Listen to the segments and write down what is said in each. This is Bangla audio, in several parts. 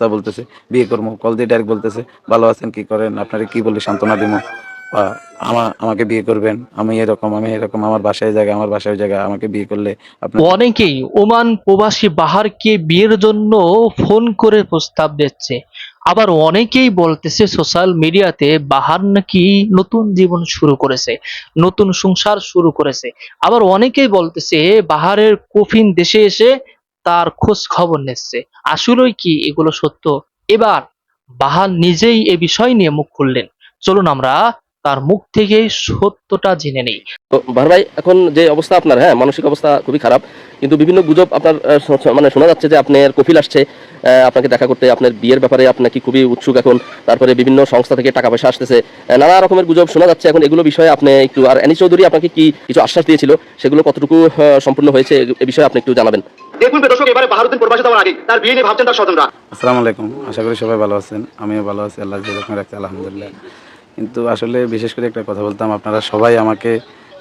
অবস্থা বলতেছে, বিয়ে করব কল দিয়ে ডাইরেক্ট বলতেছে, ভালো আছেন, কি করেন? আপনারা কি বলে সান্ত্বনা দিব বা আমা, আমাকে বিয়ে করবেন? আমি এরকম আমি এরকম, আমার বাসায় জায়গা, আমার বাসায় জায়গা, আমাকে বিয়ে করলে অনেকেই ওমান প্রবাসী বাহারকে বিয়ের জন্য ফোন করে প্রস্তাব দিচ্ছে। আবার অনেকেই বলতেছে, সোশ্যাল মিডিয়াতে বাহার নাকি নতুন জীবন শুরু করেছে, নতুন সংসার শুরু করেছে। আবার অনেকেই বলতেছে, বাহারের কফিন দেশে এসে তার খোঁজ খবর নিচ্ছে। আসলেই কি এগুলো সত্য? এবার বাহার নিজেই এ বিষয় নিয়ে মুখ খুললেন। চলুন আমরা তার মুখ থেকে সত্যটা জেনে নেই। তো ভাই, এখন যে অবস্থা আপনার হ্যাঁ মানসিক অবস্থা খুবই খারাপ, কিন্তু বিভিন্ন গুজব আপনার মানে শোনা যাচ্ছে যে আপনার কফিল আসছে আপনাকে দেখা করতে, আপনার বিয়ের ব্যাপারে আপনাকে খুবই উৎসুক এখন, তারপরে বিভিন্ন সংস্থা থেকে টাকা পয়সা আসতেছে নানা রকমের গুজব শোনা যাচ্ছে, এখন এগুলো বিষয়ে আপনি একটু, আর এনি চৌধুরী আপনাকে কি কিছু আশ্বাস দিয়েছিল? সেগুলো কতটুকু সম্পূর্ণ হয়েছে, এ বিষয়ে আপনি একটু জানাবেন। দেখুন দর্শক, এবারে বাহারুদ্দিন প্রবাসী যাওয়ার আগে তার বিয়ে নিয়ে ভাবছেন তার স্বজনরা। আসসালামু আলাইকুম আশা করি সবাই ভালো আছেন, আমিও ভালো আছি, আল্লাহ যেরকম রাখছে, আলহামদুলিল্লাহ। কিন্তু আসলে বিশেষ করে একটা কথা বলতাম, আপনারা সবাই আমাকে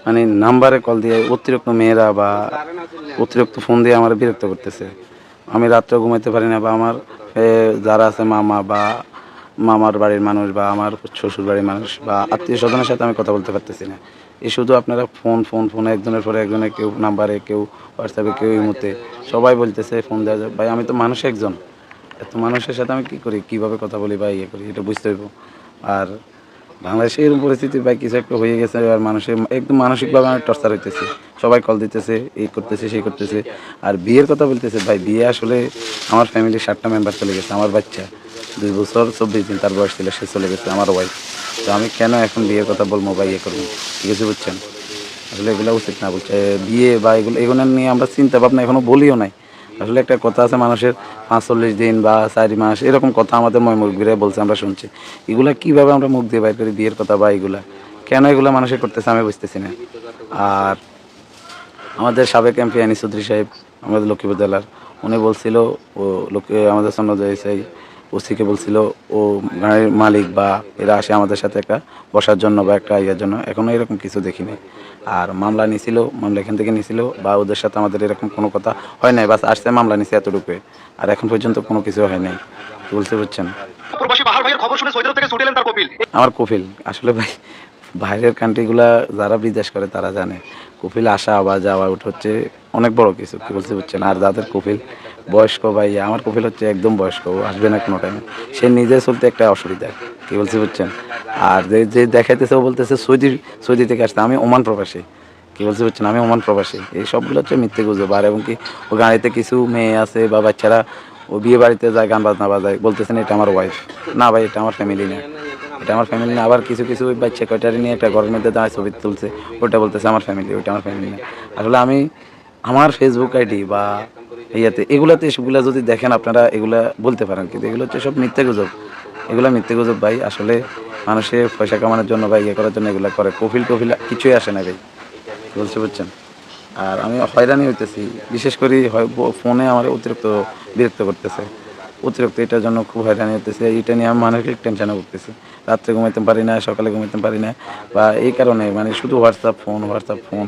মানে নাম্বারে কল দিয়ে অতিরিক্ত মেয়েরা বা অতিরিক্ত ফোন দিয়ে আমার বিরক্ত করতেছে। আমি রাত্রে ঘুমাইতে পারি না বা আমার যারা আছে মামা বা মামার বাড়ির মানুষ বা আমার শ্বশুর বাড়ির মানুষ বা আত্মীয় স্বজনের সাথে আমি কথা বলতে পারতেছি না। এই শুধু আপনারা ফোন ফোন ফোন একজনের পরে একজনের কেউ নাম্বারে কেউ হোয়াটসঅ্যাপে কেউ ইমুতে সবাই বলতেছে ফোন দেওয়া যায় ভাই, আমি তো মানুষ একজন। এত মানুষের সাথে আমি কি করি? কীভাবে কথা বলি? বা ইয়ে করি, এটা বুঝতে হইব। আর বাংলাদেশে এরকম পরিস্থিতি, ভাই, কিছু একটা হয়ে গেছে আর মানুষের, একদম মানসিকভাবে আমি টর্চার হইতেছি। সবাই কল দিতেছে, এই করতেছে, সেই করতেছে। আর বিয়ের কথা বলতেছে, ভাই, বিয়ে আসলে আমার ফ্যামিলির সাতটা মেম্বার চলে গেছে, আমার বাচ্চা। দুই বছর, চব্বিশ দিন তার বয়স ছিল, সে চলে গেছে, আমার ওয়াইফ তো আমি কেন এখন বিয়ের কথা বলব বা ইয়ে করব? ঠিক আছে বুঝছেন? আসলে এগুলো উচিত না বলছে বিয়ে বা এগুলো এগুলো নিয়ে আমরা চিন্তা ভাবনা এখনও বলিও নাই। আসলে একটা কথা আছে, মানুষের পাঁচচল্লিশ দিন বা চারি মাস এরকম কথা আমাদের ময়মুরগিরে বলছে, আমরা শুনছি। এগুলা কীভাবে আমরা মুখ দিয়ে বাইর করি বিয়ের কথা বা এগুলা? কেন এগুলো মানুষের করতেছে আমি বুঝতেছি না। আর আমাদের সাবেক এমপি আনি চৌধুরী সাহেব, আমাদের লক্ষ্মীপুর জেলার, উনি বলছিল, ও, লক্ষ্মী আমাদের সন্ন্যদয় সেই ওসিকে বলছিল ও গাড়ির মালিক বা এরা আসে আমাদের সাথে একটা বসার জন্য বা একটা ইয়ের জন্য। এখনও এরকম কিছু দেখিনি। আর মামলা নিছিল মামলা এখান থেকে নিছিল বা ওদের সাথে আমাদের এরকম কোনো কথা হয় নাই। বাস আসছে মামলা নিছে এতটুকু আর এখন পর্যন্ত কোনো কিছু হয় নাই। বলতে পারছেন আমার কপিল। আসলে ভাই বাইরের কান্ট্রিগুলা যারা বিদেশ করে তারা জানে। কপিল আসা বা যাওয়া, ওটা হচ্ছে অনেক বড় কিছু, কি বলতে বুঝছেন আর যাদের কপিল বয়স্ক ভাই, আমার কপিল হচ্ছে একদম বয়স্ক আসবে না কোনো টাইমে সে নিজে চলতে একটা অসুবিধা, কি বলতে বুঝছেন আর যে যে দেখাইতেছে, ও বলতেছে, সৌদি সৌদি থেকে আসতে, আমি ওমান প্রবাসী। কি বলতে পারছেন আমি ওমান প্রবাসী। এই সবগুলো হচ্ছে মিথ্যে গুজব। আর এবং কি ও গাড়িতে কিছু মেয়ে আছে বা বাচ্চারা, ও বিয়ে বাড়িতে যায়, গান বাজনা বাজায় বলতেছেন এটা আমার ওয়াইফ না ভাই, এটা আমার ফ্যামিলি না। এটা আমার ফ্যামিলি না। আবার কিছু কিছু বাচ্চা কয়টারি নিয়ে একটা ঘরের মধ্যে দাঁড়ায় ছবি তুলছে। ওটা বলতেছে আমার ফ্যামিলি ওইটা আমার ফ্যামিলি না। আসলে আমি আমার ফেসবুক আইডি বা ইয়াতে, এগুলাতে এসবগুলা যদি দেখেন আপনারা, এগুলা বলতে পারেন। কিন্তু এগুলো হচ্ছে সব মিথ্যে গুজব। এগুলো মিথ্যে গুজব ভাই। আসলে মানুষের পয়সা কামানোর জন্য বা ইয়ে করার জন্য এগুলো করে। কফিল টফিল কিছুই আসে না ভাই। বলছে, বুঝছেন? আর আমি হয়রানি হইতেছি। বিশেষ করে ফোনে আমার অতিরিক্ত বিরক্ত করতেছে। অতিরিক্ত এটার জন্য খুব হয়রানি হতেছে এটা নিয়ে আমি মানসিক টেনশনে করতেছি রাত্রে ঘুমাইতে পারি না, সকালে ঘুমাইতে পারি না, বা এই কারণে মানে শুধু হোয়াটসঅ্যাপ ফোন হোয়াটসঅ্যাপ ফোন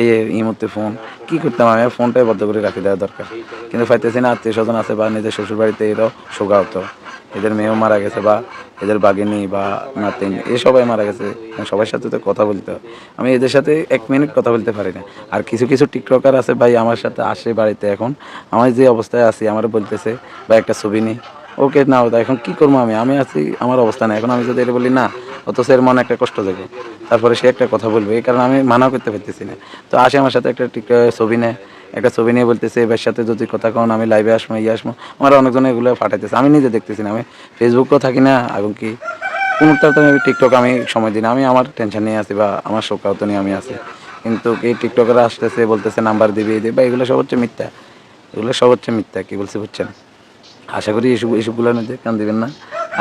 এই এই মুহূর্তে ফোন কী করতাম আমি? ফোনটাই বদ্ধ করে রাখি দেওয়া দরকার। কিন্তু পাইতেছি না, আত্মীয় স্বজন আছে বা নিজের শ্বশুর বাড়িতে এরাও শোকা হতো এদের মেয়েও মারা গেছে বা এদের বাগিনী বা নাতিন, এ সবাই মারা গেছে। সবার সাথে তো কথা বলতে হয়। আমি এদের সাথে এক মিনিট কথা বলতে পারি না। আর কিছু কিছু টিকটকার আছে ভাই আমার সাথে আসে বাড়িতে এখন। আমার যে অবস্থায় আছি আমার বলতেছে বা একটা ছবি নেই ওকে, না ওটা এখন কি করব আমি? আমি আছি, আমার অবস্থা নেই। এখন আমি যদি এটা বলি, না, অথচ এর মনে একটা কষ্ট দেবে। তারপরে সে একটা কথা বলবে, এই কারণে আমি মানাও করতে পারতেছি না। তো আসে আমার সাথে একটা ছবি নেয়। একটা ছবি নিয়ে বলতেছে, এবার সাথে যদি কথা কন আমি লাইভে আসব ইয়ে আসব। আমার অনেকজন এগুলো পাঠাইতেছে আমি নিজে দেখতেছি না, আমি ফেসবুকও থাকি না এবং কি? কোনোটা তো আমি টিকটক আমি সময় দিই না। আমি আমার টেনশন নিয়ে আছি বা আমার শোকাহত নিয়ে আমি আছি। কিন্তু এই টিকটকরা আসতেছে, বলতেছে, নাম্বার দিবে, এই দিবে। এগুলো সব হচ্ছে মিথ্যা। এগুলো সব হচ্ছে মিথ্যা, কি বলছে বুঝছেন? আশা করি এসব এসবগুলো নিতে কান দিবেন না।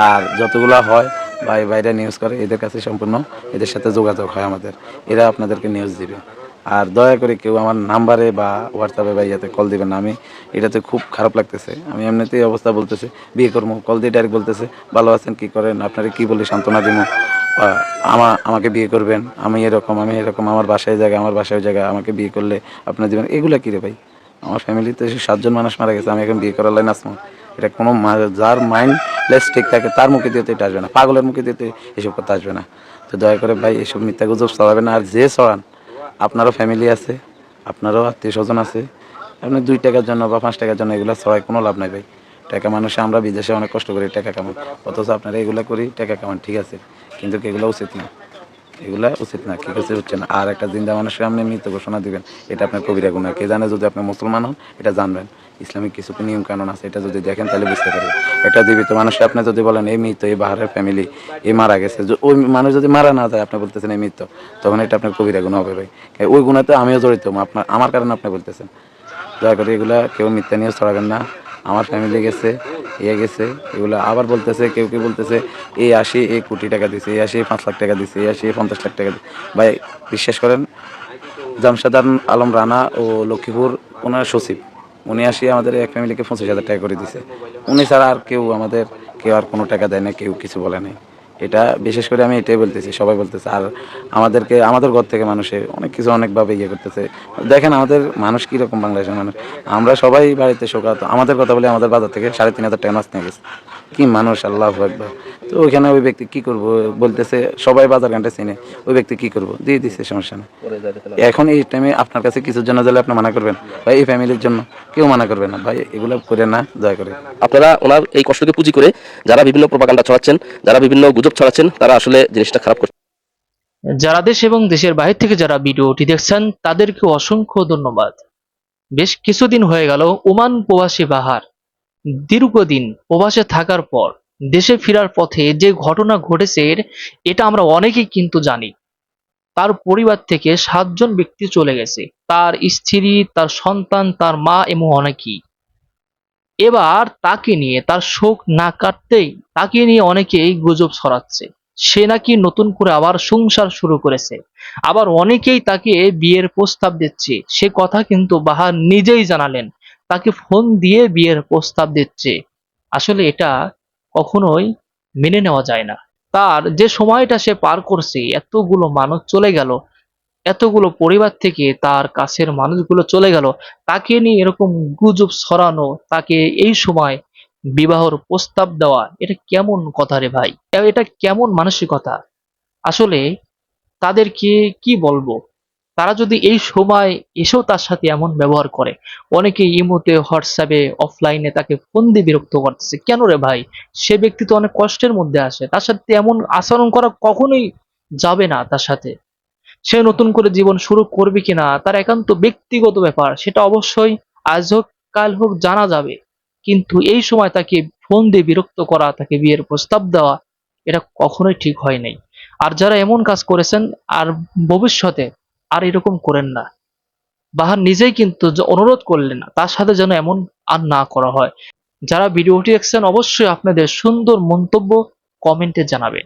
আর যতগুলো হয় বা বাইরে নিউজ করে, এদের কাছে সম্পূর্ণ এদের সাথে যোগাযোগ হয় আমাদের। এরা আপনাদেরকে নিউজ দিবে। আর দয়া করে কেউ আমার নাম্বারে বা হোয়াটসঅ্যাপে বা ইয়াতে কল দিবেন না, আমি এটাতে খুব খারাপ লাগতেছে। আমি এমনিতেই অবস্থা বলতেছে, বিয়ে করব কল দিয়ে ডাইরেক্ট বলতেছে, ভালো আছেন, কি করেন? আপনারা কি বলে সান্ত্বনা দিব? আমা, আমাকে বিয়ে করবেন, আমি এরকম আমি এরকম, আমার বাসায় জায়গা, আমার বাসায় জায়গা, আমাকে বিয়ে করলে আপনার দিবেন এগুলো কি রে ভাই? আমার ফ্যামিলিতে সাতজন মানুষ মারা গেছে, আমি এখন বিয়ে করার লাইন আসমো। এটা কোনো যার মাইন্ডলেস ঠিক থাকে, তার মুখে দিয়ে তো এটা আসবে না। পাগলের মুখে দিয়ে তো এসব কথা আসবে না। তো দয়া করে ভাই, এসব মিথ্যা গুজব ছড়াবেন না। আর যে চড়ান আপনারও ফ্যামিলি আছে, আপনারও আত্মীয় স্বজন আছে। আপনি দুই টাকার জন্য বা পাঁচ টাকার জন্য এগুলো ছড়াই কোনো লাভ নাই ভাই। টাকা মানুষে, আমরা বিদেশে অনেক কষ্ট করি, টাকা কামান অথচ আপনারা এগুলো করি, টাকা কামান ঠিক আছে। কিন্তু এগুলো উচিত না। এগুলা উচিত না কি কিছু হচ্ছে না। আর একটা জিন্দা মানুষের সামনে মৃত ঘোষণা দিবেন, এটা আপনার কবিরা গুণা কে জানে যদি আপনি মুসলমান হন, এটা জানবেন। ইসলামিক কিছু নিয়ম কানুন আছে, এটা যদি দেখেন তাহলে বুঝতে পারবেন। একটা জীবিত মানুষ আপনি যদি বলেন, এই মৃত, এই বাহারের ফ্যামিলি এই মারা গেছে। ওই মানুষ যদি মারা না যায়, আপনি বলতেছেন, এই মৃত। তখন এটা আপনার কবিরা গুণ হবে ভাই। ওই গুণাতে আমিও জড়িত আপনার আমার কারণে আপনি বলতেছেন। দয়া করে এগুলা কেউ মিথ্যা নিয়ে ছড়াবেন না। আমার ফ্যামিলি গেছে ইয়ে গেছে, এগুলো আবার বলতেছে, কেউ কেউ বলতেছে, এই আসি এই কোটি টাকা দিছে, এই আসি পাঁচ লাখ টাকা দিছে, এই আসি পঞ্চাশ লাখ টাকা ভাই, বিশ্বাস করেন জামশেদ আলম রানা ও লক্ষ্মীপুর ওনার সচিব, উনি আসি আমাদের এক ফ্যামিলিকে পঁচিশ হাজার টাকা করে দিছে। উনি ছাড়া আর কেউ আমাদের, কেউ আর কোনো টাকা দেয় না, কেউ কিছু বলে নাই। এটা বিশেষ করে আমি এটাই বলতেছি সবাই বলতেছে আর আমাদেরকে আমাদের ঘর থেকে মানুষে অনেক কিছু অনেকভাবে ইয়ে করতেছে। দেখেন আমাদের মানুষ কীরকম বাংলাদেশের মানুষ। আমরা সবাই বাড়িতে শোকাত আমাদের কথা বলে আমাদের বাজার থেকে সাড়ে তিন হাজার টাকা মাছ নিয়ে গেছে। কি মানুষ আল্লাহ একবার তো ওইখানে ওই ব্যক্তি কি করব? বলতেছে সবাই বাজার ঘাটে চিনে ওই ব্যক্তি কি করব? দিয়ে দিচ্ছে সমস্যা নেই। এখন এই টাইমে আপনার কাছে কিছুর জন্য দিলে আপনি মানা করবেন? ভাই এই ফ্যামিলির জন্য কেউ মানা করবে না। ভাই এগুলো করে না দয়া করে। আপনারা ওনার এই কষ্টকে পুঁজি করে যারা বিভিন্ন প্রপাগান্ডা ছড়াচ্ছেন যারা বিভিন্ন গুজব ছড়াচ্ছেন, তারা আসলে জিনিসটা খারাপ করছে। যারা দেশ এবং দেশের বাইরে থেকে যারা ভিডিওটি দেখছেন, তাদেরকে অসংখ্য ধন্যবাদ। বেশ কিছুদিন হয়ে গেল ওমান প্রবাসী বাহার। দীর্ঘদিন প্রবাসে থাকার পর দেশে ফেরার পথে যে ঘটনা ঘটেছে এটা আমরা অনেকেই কিন্তু জানি। তার পরিবার থেকে সাতজন ব্যক্তি চলে গেছে। তার স্ত্রী, তার সন্তান, তার মা এবং অনেকেই। এবার তাকে নিয়ে তার শোক না কাটতেই, তাকে নিয়ে অনেকেই গুজব ছড়াচ্ছে। সে নাকি নতুন করে আবার সংসার শুরু করেছে। আবার অনেকেই তাকে বিয়ের প্রস্তাব দিচ্ছে। সে কথা কিন্তু বাহার নিজেই জানালেন। তাকে ফোন দিয়ে বিয়ের প্রস্তাব দিচ্ছে। আসলে এটা কখনোই মেনে নেওয়া যায় না। তার যে সময়টা সে পার করছে, এতগুলো মানুষ চলে গেল। এতগুলো পরিবার থেকে তার কাছের মানুষগুলো চলে গেল। তাকে নিয়ে এরকম গুজব ছড়ানো, তাকে এই সময় বিবাহর প্রস্তাব দেওয়া, এটা কেমন কথা রে ভাই? এটা কেমন মানসিকতা? আসলে তাদেরকে কি বলব? তারা যদি এই সময় এসেও তার সাথে এমন ব্যবহার করে, অনেকে ইমোতে হোয়াটসঅ্যাপে অফলাইনে তাকে ফোন দিয়ে বিরক্ত করতেছে। কেন রে ভাই? সে ব্যক্তি তো অনেক কষ্টের মধ্যে আসে। তার সাথে এমন আচরণ করা কখনোই যাবে না তার সাথে। সে নতুন করে জীবন শুরু করবে কিনা, তার একান্ত ব্যক্তিগত ব্যাপার, সেটা অবশ্যই আজ হোক, কাল হোক, জানা যাবে। কিন্তু এই সময় তাকে ফোন দিয়ে বিরক্ত করা, তাকে বিয়ের প্রস্তাব দেওয়া, এটা কখনোই ঠিক হয় নাই। আর যারা এমন কাজ করেছেন, আর ভবিষ্যতে আর এরকম করেন না। বাহার নিজেই কিন্তু অনুরোধ করলেন তার সাথে যেন এমন আর না করা হয়। যারা ভিডিওটি দেখছেন, অবশ্যই আপনাদের সুন্দর মন্তব্য কমেন্টে জানাবেন।